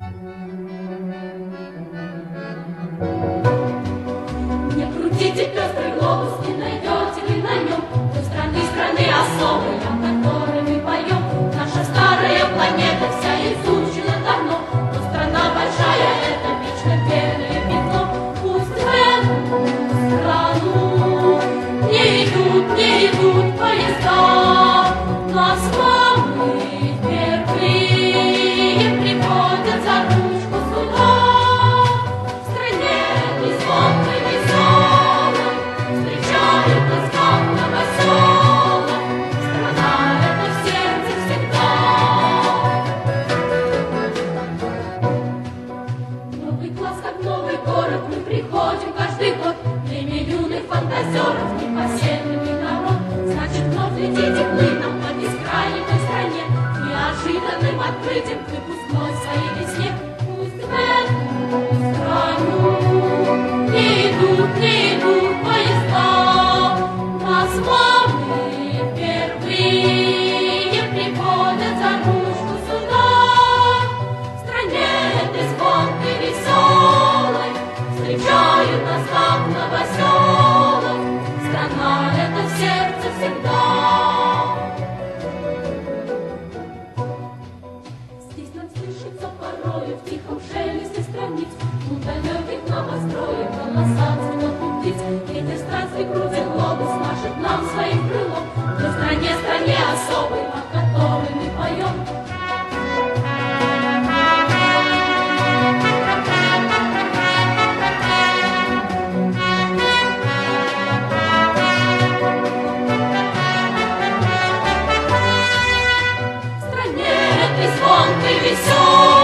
Не крутите пестрый глобус, не найдете вы на нем Той страны, страны особые, о которой мы поем Наша старая планета вся изучена давно Но страна большая, это вечно белое пятно. Пусть в эту страну не идут, не идут. horas mi. Весь вон, ты весел.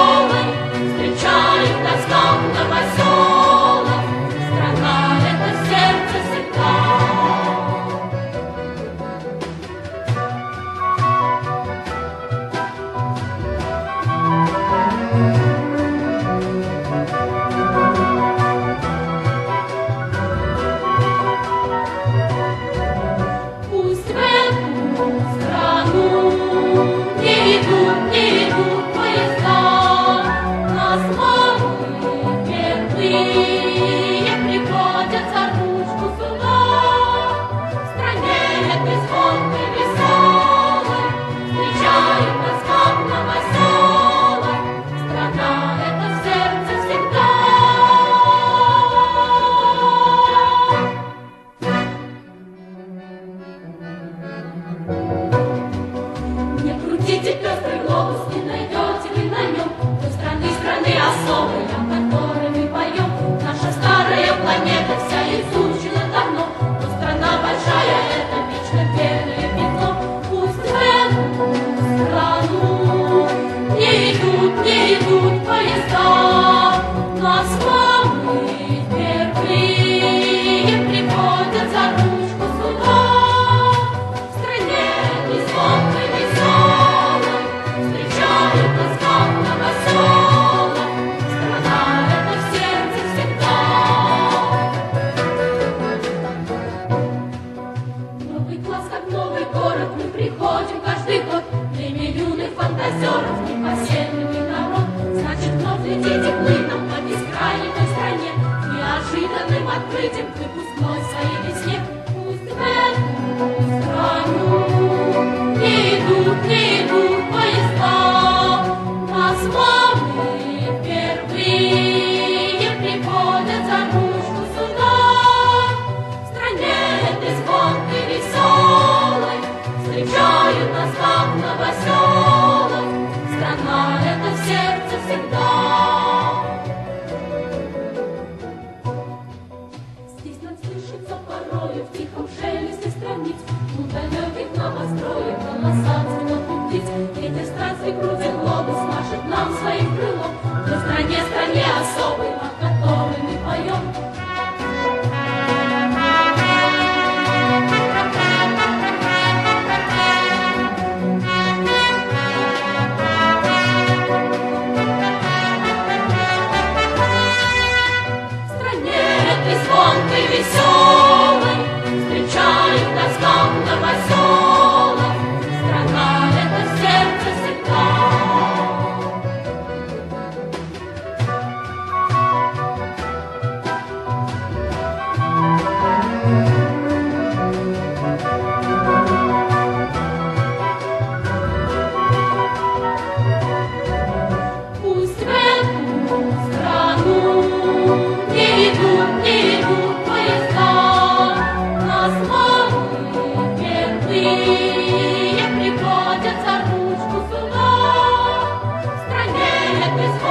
Нас как новый город, мы приходим каждый год. Для миллионных фантазеров, непоседливый народ. Значит, вновь летите нам по бескрайней стране. Неожиданным открытием выпускной своей весне. Пусть в эту страну 남았어. Christmas.